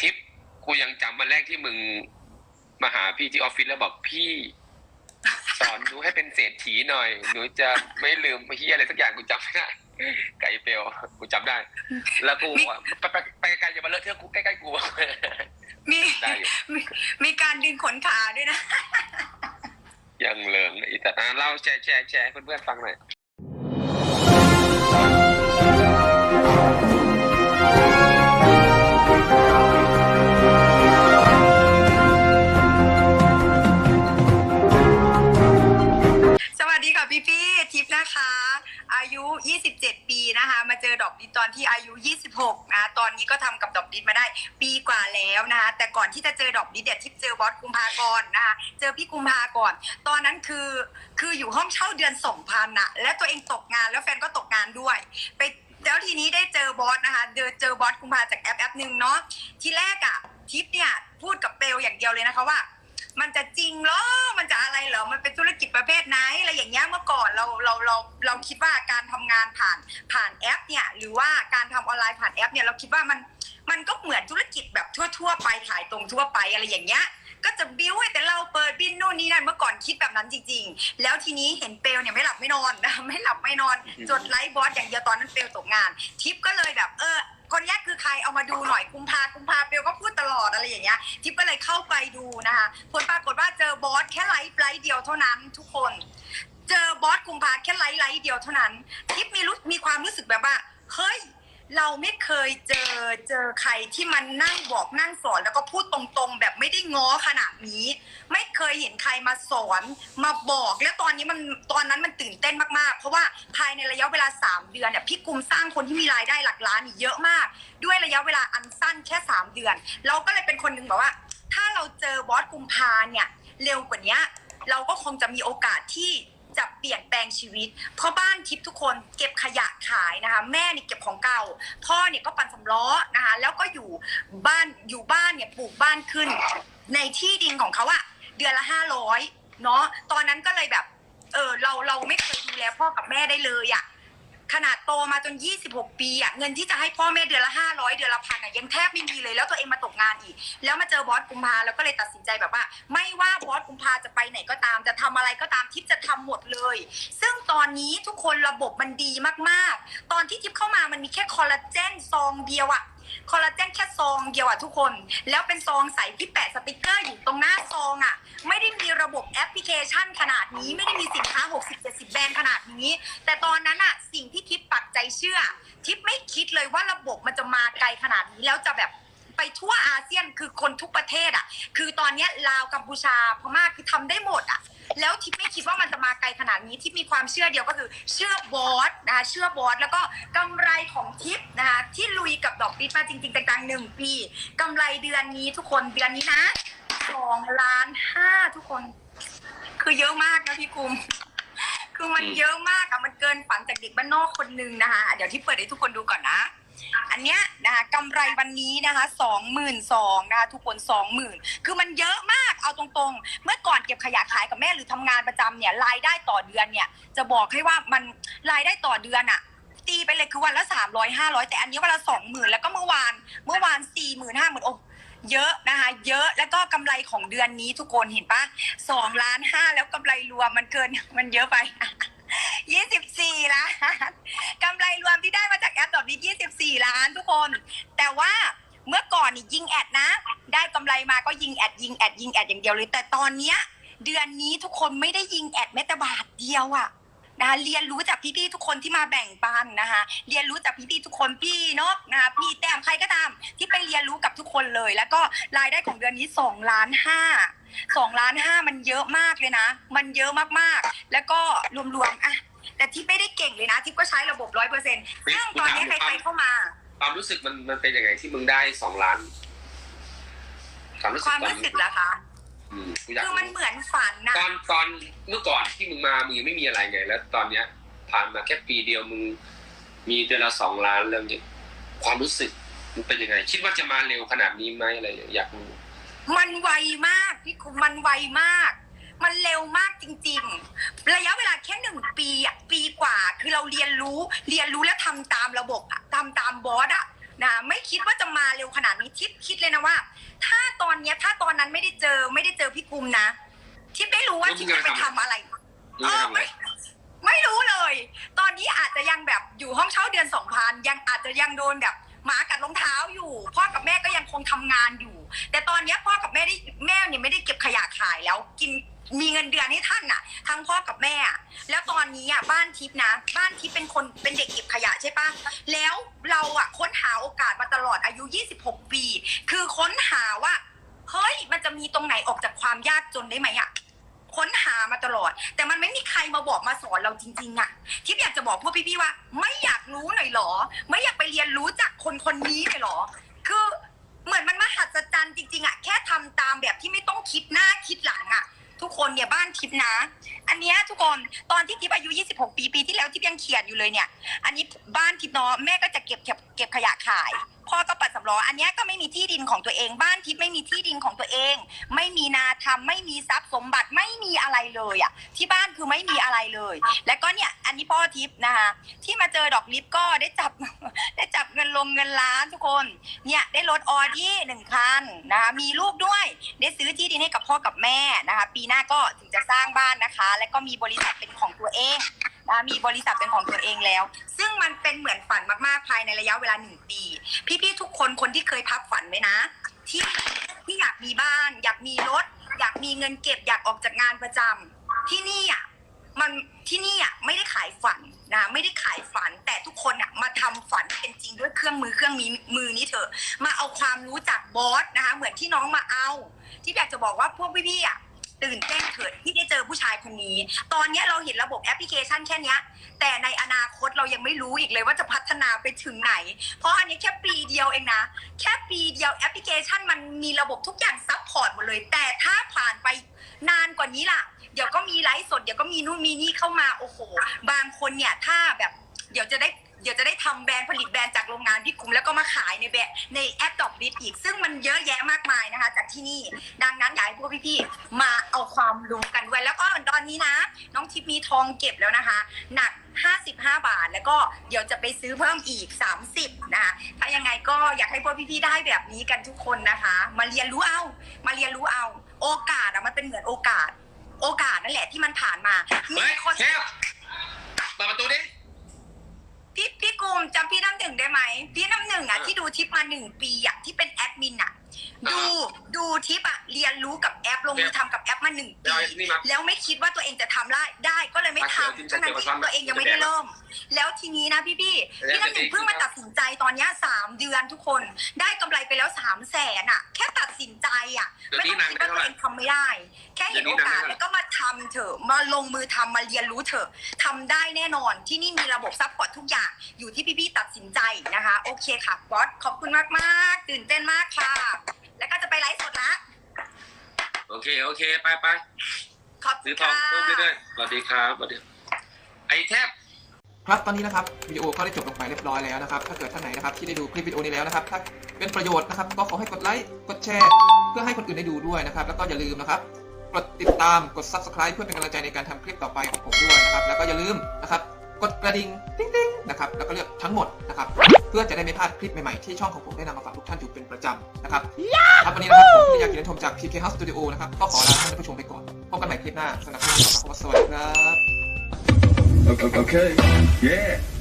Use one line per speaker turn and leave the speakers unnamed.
ทิปกูยังจำวันแรกที่มึงมาหาพี่ที่ออฟฟิศแล้วบอกพี่ สอนหนูให้เป็นเศรษฐีหน่อย หนูจะไม่ลืมพี่อะไรสักอย่างกูจำไม่ได้ไก่เปลวกูจำได้ แล้วกูบอกว่าไปไปไปไกลอย่ามาเลอะเทอะกูใกล้ๆกู
มี
ได้อยู่
มีมีการดึงขนขาด้วยนะ
ยังเหลิง อ่าเราแชร์แชร์แชร์เพื่อนๆฟังหน่อย
อนนี้ก็ทำกับดอกดินมาได้ ปีกว่าแล้วนะคะแต่ก่อนที่จะเจอดอกดินเด็ดทิพย์เจอบอสกุมภากรนะคะเจอพี่กุมภาก่อน ตอนนั้นคือคืออยู่ห้องเช่าเดือน2,000น่ะแล้วตัวเองตกงานแล้วแฟนก็ตกงานด้วย ไปแล้วทีนี้ได้เจอบอสนะคะเจอเจอบอสกุมภาจากแอปแอปหนึ่งเนาะทีแรกอะทิพย์เนี่ยพูดกับเปลอย่างเดียวเลยนะคะว่า มันจะจริงเหรอ เหรอมันเป็นธุรกิจประเภทไหนอะไรอย่างเงี้ยเมื่อก่อนเราเราเราเราคิดว่าการทำงานผ่านผ่านแอปเนี่ยหรือว่าการทำออนไลน์ผ่านแอปเนี่ยเราคิดว่ามันมันก็เหมือนธุรกิจแบบทั่ว ๆ ไปขายตรงทั่วไปอะไรอย่างเงี้ยก็จะบิ้วให้แต่เราเปิดบินนู่นนี่นั่นเมื่อก่อนคิดแบบนั้นจริง ๆ แล้วทีนี้เห็นเปลเนี่ยไม่หลับไม่นอนนะไม่หลับไม่นอน จดไลฟ์บอสอย่างเดียวตอนนั้นเปลตกงาน ทิปก็เลยแบบเออ คนนี้คือใครเอามาดูหน่อยกุมภากุมภาเปลวก็พูดตลอดอะไรอย่างเงี้ยทิปก็เลยเข้าไปดูนะคะผลปรากฏว่าเจอบอสแค่ไลฟ์ไลฟ์เดียวเท่านั้นทุกคน เจอบอสกุมภาแค่ไลฟ์ไลฟ์เดียวเท่านั้นทิปมีรู้มีความรู้สึกแบบว่าเฮ้ย เราไม่เคยเจอเจอใครที่มันนั่งบอกนั่งสอน แล้วก็พูดตรงๆ แบบไม่ได้ง้อขนาดนี้ ไม่เคยเห็นใครมาสอนมาบอก แล้วตอนนี้มันตอนนั้นมันตื่นเต้นมากๆ เพราะว่าภายในระยะเวลา 3 เดือนเนี่ยพี่กุมสร้างคนที่มีรายได้หลักล้านนี่เยอะมาก ด้วยระยะเวลาอันสั้นแค่ 3 เดือน เราก็เลยเป็นคนหนึ่งแบบว่า ถ้าเราเจอบอสกุมภาเนี่ยเร็วกว่านี้เราก็คงจะมีโอกาสที่ จะเปลี่ยนแปลงชีวิตเพราะบ้านทิพย์ทุกคนเก็บขยะขายนะคะ แม่เนี่ยเก็บของเก่า พ่อเนี่ยก็ปั่นสำล้อนะคะ แล้วก็อยู่บ้านอยู่บ้านเนี่ยปลูกบ้านขึ้น ในที่ดินของเขาอะเดือนละห้าร้อยเนาะตอนนั้นก็เลยแบบเออเราเราไม่เคยดูแลพ่อกับแม่ได้เลยอะ ขนาดโตมาจน 26 ปีอะเงินที่จะให้พ่อแม่เดือนละ 500 เดือนละพันอะยังแทบไม่มีเลย แล้วตัวเองมาตกงานอีก แล้วมาเจอบอสกุมภาแล้วก็เลยตัดสินใจแบบว่า ไม่ว่าบอสกุมภาจะไปไหนก็ตาม จะทำอะไรก็ตามทิพจะทำหมดเลย ซึ่งตอนนี้ทุกคนระบบมันดีมากๆ ตอนที่ทิพเข้ามามันมีแค่คอลลาเจนซองเดียวอะ คอลลาเจนแค่ซองเดียวอะทุกคน แล้วเป็นซองใสที่แปะสติกเกอร์อยู่ตรงหน้าซองอะไม่ได้มีระบบแอปพลิเคชันขนาดนี้ ไม่ได้มีสินค้า 60-70 แบรนด์ขนาดนี้ แต่ตอนนั้นอะสิ่งที่ทิปปักใจเชื่อ ทิปไม่คิดเลยว่าระบบมันจะมาไกลขนาดนี้แล้วจะแบบ ไปทั่วอาเซียนคือคนทุกประเทศอะ คือตอนเนี้ยลาวกัมพูชาพม่าคือทำได้หมดอะ แล้วทิปไม่คิดว่ามันจะมาไกลขนาดนี้ทิปมีความเชื่อเดียวก็คือเชื่อบอสนะคะเชื่อบอสแล้วก็กำไรของทิปนะคะที่ลุยกับดอกดิสมาจริงๆจังๆหนึ่งปีกำไรเดือนนี้ทุกคนเดือนนี้นะสองล้านห้าทุกคน คือเยอะมากนะพี่กุมคือมันเยอะมากอะมันเกินฝันจากเด็กบ้านนอกคนหนึงนะคะ เดี๋ยวที่เปิดให้ทุกคนดูก่อนนะ อันเนี้ยนะคะกำไรวันนี้นะคะสองหมื่นสองนะคะทุกคนสองหมื่นคือมันเยอะมากเอาตรงๆ เมื่อก่อนเก็บขยะขายกับแม่หรือทำงานประจำเนี่ยรายได้ต่อเดือนเนี่ยจะบอกให้ว่ามันรายได้ต่อเดือนอะตีไปเลยคือวันละสามร้อยห้าร้อยแต่อันนี้วันละสองหมื่นแล้วก็เมื่อวานเมื่อวานสี่หมื่นห้าหมื่นโอ้เยอะนะคะเยอะแล้วก็กำไรของเดือนนี้ทุกคนเห็นปะสองล้านห้าแล้วกำไรรวมมันเกินมันเยอะไป ยี่สิบสี่านกำไรรวมที่ได้มาจากแอปดอกดิบสี่ล้านทุกคน แต่ว่าเมื่อก่อนนี่ยิงแอดนะ ได้กำไรมาก็ยิงแอดยิงแอดยิงแอดอย่างเดียวเลย แต่ตอนเนี้ยเดือนนี้ทุกคนไม่ได้ยิงแอดแม้แต่บาทเดียวอะนะคะเรียนรู้จากพี่ๆทุกคนที่มาแบ่งปันนะคะ เรียนรู้จากพี่ๆทุกคนพี่นกนะคะพี่แต้มใครก็ตาม ที่ไปเรียนรู้กับทุกคนเลย แล้วก็รายได้ของเดือนนี้สองล้านห้าสองล้านห้ามันเยอะมากเลยนะ มันเยอะมากๆ แล้วก็รวมๆอะ แต่ทิปไม่ได้เก่งเลยนะทิปก็ใช้ระบบร้อยเปอร์เซ็นต์ซึ่งตอนนี้ใครๆเข้ามา
ความรู้สึกมันมันเป็นยังไงที่มึงได้สองล้านความรู้สึ
ค
ก
วาม
ตอน
รู้สึกเหรอคะ
อืมกูอยาก
คือ
รู้
มันเหมือนฝันนะ
ตอนตอนเมื่อก่อนที่มึงมามึงยังไม่มีอะไรไง แล้ว ตอนเนี้ย ผ่านมาแค่ปีเดียวมึง มีเดือนละสองล้านเรื่องนี้ความรู้สึกมันเป็นยังไง คิดว่าจะมาเร็วขนาดนี้ไหมอะไรอย่างเงี้ยอยากรู้
มันไวมากพี่คุณมันไวมาก มันเร็วมากจริง ๆ ระยะเวลาแค่หนึ่งปีอะปีกว่า คือเราเรียนรู้เรียนรู้และทำตามระบบอะทำตามบอสอะนะไม่คิดว่าจะมาเร็วขนาดนี้ทิปคิดเลยนะว่า ถ้าตอนเนี้ยถ้าตอนนั้นไม่ได้เจอไม่ได้เจอพี่กุมนะทิปไม่รู้ว่าทิปจะไปทำอะไร
รู้จะทำอะไร
ไม่รู้เลย ตอนนี้อาจจะยังแบบอยู่ห้องเช่าเดือนสองพันยังอาจจะยังโดนแบบหมากัดรองเท้าอยู่ พ่อกับแม่ก็ยังคงทำงานอยู่ แต่ตอนเนี้ยพ่อกับแม่ได้แม่เนี่ยไม่ได้เก็บขยะขายแล้วกิน มีเงินเดือนให้ท่านน่ะทั้งพ่อกับแม่อะแล้วตอนนี้อะบ้านทิพย์นะ บ้านทิพย์เป็นคนเป็นเด็กเก็บขยะใช่ปะแล้วเราอะค้นหาโอกาสมาตลอดอายุ 26 ปี คือค้นหาว่าเฮ้ยมันจะมีตรงไหนออกจากความยากจนได้ไหมอะค้นหามาตลอด แต่มันไม่มีใครมาบอกมาสอนเราจริงๆอะทิพย์อยากจะบอกพวกพี่ๆว่า ไม่อยากรู้หน่อยหรอ ไม่อยากไปเรียนรู้จากคนคนนี้หน่อยหรอ คือเหมือนมันมหัศจรรย์จริงๆอะแค่ทำตามแบบที่ไม่ต้องคิดหน้าคิดหลังอะ คนเนี่ยบ้านทิพย์นะ อันเนี้ยทุกคนตอนที่ทิพย์อายุ 26 ปีปีที่แล้วทิพย์ยังเขียนอยู่เลยเนี่ย อันนี้บ้านทิพย์เนาะแม่ก็จะเก็บเก็บเก็บขยะขาย พ่อก็ปัดสำล้ออันเนี้ยก็ไม่มีที่ดินของตัวเอง บ้านทิพย์ไม่มีที่ดินของตัวเอง ไม่มีนาทำไม่มีทรัพย์สมบัติไม่มีอะไรเลยอะที่บ้านคือไม่มีอะไรเลย แล้วก็เนี่ยอันนี้พ่อทิพย์นะคะที่มาเจอดอกลิฟก็ได้จับ ได้จับเงินลงเงินล้านทุกคนเนี่ยได้รถออดี้หนึ่งคันนะคะมีลูกด้วยได้ซื้อที่ดินให้กับพ่อกับแม่นะคะ ปีหน้าก็ถึงจะสร้างบ้านนะคะ แล้วก็มีบริษัทเป็นของตัวเอง มีบริษัทเป็นของตัวเองแล้ว ซึ่งมันเป็นเหมือนฝันมากๆภายในระยะเวลาหนึ่งปี พี่ๆทุกคนคนที่เคยพับฝันไว้นะ ที่ที่อยากมีบ้าน อยากมีรถ อยากมีเงินเก็บ อยากออกจากงานประจำที่นี่อะมันที่นี่อะไม่ได้ขายฝันนะไม่ได้ขายฝันแต่ทุกคนอะมาทำฝันเป็นจริงด้วยเครื่องมือเครื่องมีมือนี้เถอะมาเอาความรู้จากบอสนะคะเหมือนที่น้องมาเอา ที่อยากจะบอกว่าพวกพี่ๆอะ ตื่นเต้นเถิดที่ได้เจอผู้ชายคนนี้ ตอนนี้เราเห็นระบบแอปพลิเคชันแค่เนี้ยแต่ในอนาคตเรายังไม่รู้อีกเลยว่าจะพัฒนาไปถึงไหน เพราะอันนี้แค่ปีเดียวเองนะ แค่ปีเดียวแอปพลิเคชันมันมีระบบทุกอย่างซัพพอร์ตหมดเลย แต่ถ้าผ่านไปนานกว่านี้ล่ะ เดี๋ยวก็มีไลฟ์สด เดี๋ยวก็มีนู่นมีนี่เข้ามา โอ้โห บางคนเนี่ยถ้าแบบ เดี๋ยวจะได้ เดี๋ยวจะได้ทำแบรนด์ผลิตแบรนด์จากโรงงานพี่คุ้มแล้วก็มาขายในแบบในแอปดอกดิสอีก ซึ่งมันเยอะแยะมากมายนะคะ จากที่นี่ ดังนั้นอยากให้พวกพี่ๆมาเอาความรู้กันด้วยแล้วก็ตอนนี้นะ น้องทิพย์มีทองเก็บแล้วนะคะ หนัก 55 บาท แล้วก็เดี๋ยวจะไปซื้อเพิ่มอีก 30 นะคะ ถ้ายังไงก็อยากให้พวกพี่ๆได้แบบนี้กันทุกคนนะคะ มาเรียนรู้เอา มาเรียนรู้เอา โอกาสอะมันเป็นเหมือนโอกาส โอกาสนั่นแหละที่มันผ่านมา มี
เฮ้ย
คน
เทพเปิดประตูดิ
พี่พี่กุมจำพี่น้ำหนึ่งได้ไหม พี่น้ำหนึ่งอะ
เออ
ที่ดูทิปมาหนึ่งปีอะที่เป็นแอดมินอะ
อ่า
ดูดูทิปอะเรียนรู้กับแอปลงมือทำกับแอปมา หนึ่ง
เดี๋ยว
ปี
ไอ้นี่มา
แล้วไม่คิดว่าตัวเองจะทำได้ได้ก็เลยไม่
มาเดี๋ยว
ทำ
จิ้ม
ทั้งนั้น
เดี๋ยว
ที่
ช้อนมา
ตัวเองยังไม่ได้เริ่ม แล้วทีนี้นะพี่พี่ๆพี่น้ำหนึ่งเพิ่งมาตัดสินใจตอนเนี้ยสามเดือนทุกคนได้กำไรไปแล้วสามแสนอะ แค่ตัดสินใจอะ
เดี๋ยว
ไม่
นี้
ต้องคิดว่าตัวเองทำไม่ได้ แค่เห็นโอกาส
เดี๋ยวนี้นางได้เท่าไหร่
แล้วก็มาทำเถอะมาลงมือทำมาเรียนรู้เถอะทำได้แน่นอนที่นี่มีระบบซัพพอร์ตทุกอย่างอยู่ที่พี่ๆตัดสินใจนะคะ โอเคค่ะบอสขอบคุณมากมากๆตื่นเต้นมากค่ะ แล้วก็จะไปไลฟ์สดละ
โอเค โอเค ไปไป
ขอบคุ
ซื้
ณ
อทอง
ค่ะ
เพิ่มเรื่อยๆสวัสดีครับสวัสดีไอ้แทบ
ครับตอนนี้นะครับวิดีโอก็ได้จบลงไปเรียบร้อยแล้วนะครับ ถ้าเกิดท่านไหนนะครับที่ได้ดูคลิปวิดีโอนี้แล้วนะครับ ถ้าเป็นประโยชน์นะครับ ก็ขอให้กดไลค์กดแชร์ เพื่อให้คนอื่นได้ดูด้วยนะครับ แล้วก็อย่าลืมนะครับกดติดตามกด subscribe เพื่อเป็นกำลังใจในการทำคลิปต่อไปของผมด้วยนะครับ แล้วก็อย่าลืมนะครับ กดกระดิ่งติ๊งๆนะครับแล้วก็เลือกทั้งหมดนะครับเพื่อจะได้ไม่พลาดคลิปใหม่ๆที่ช่องของผมได้นำมาฝากทุกท่านอยู่เป็นประจำนะครับครับวันนี้นะครับผมที่อยากกินชมจาก PK House Studio นะครับก็ขอลาท่านผู้ชมไปก่อนพบกันใหม่คลิปหน้าสำหรับวันนี้ขอสวัสดีครับ
Okay. okay. Yeah.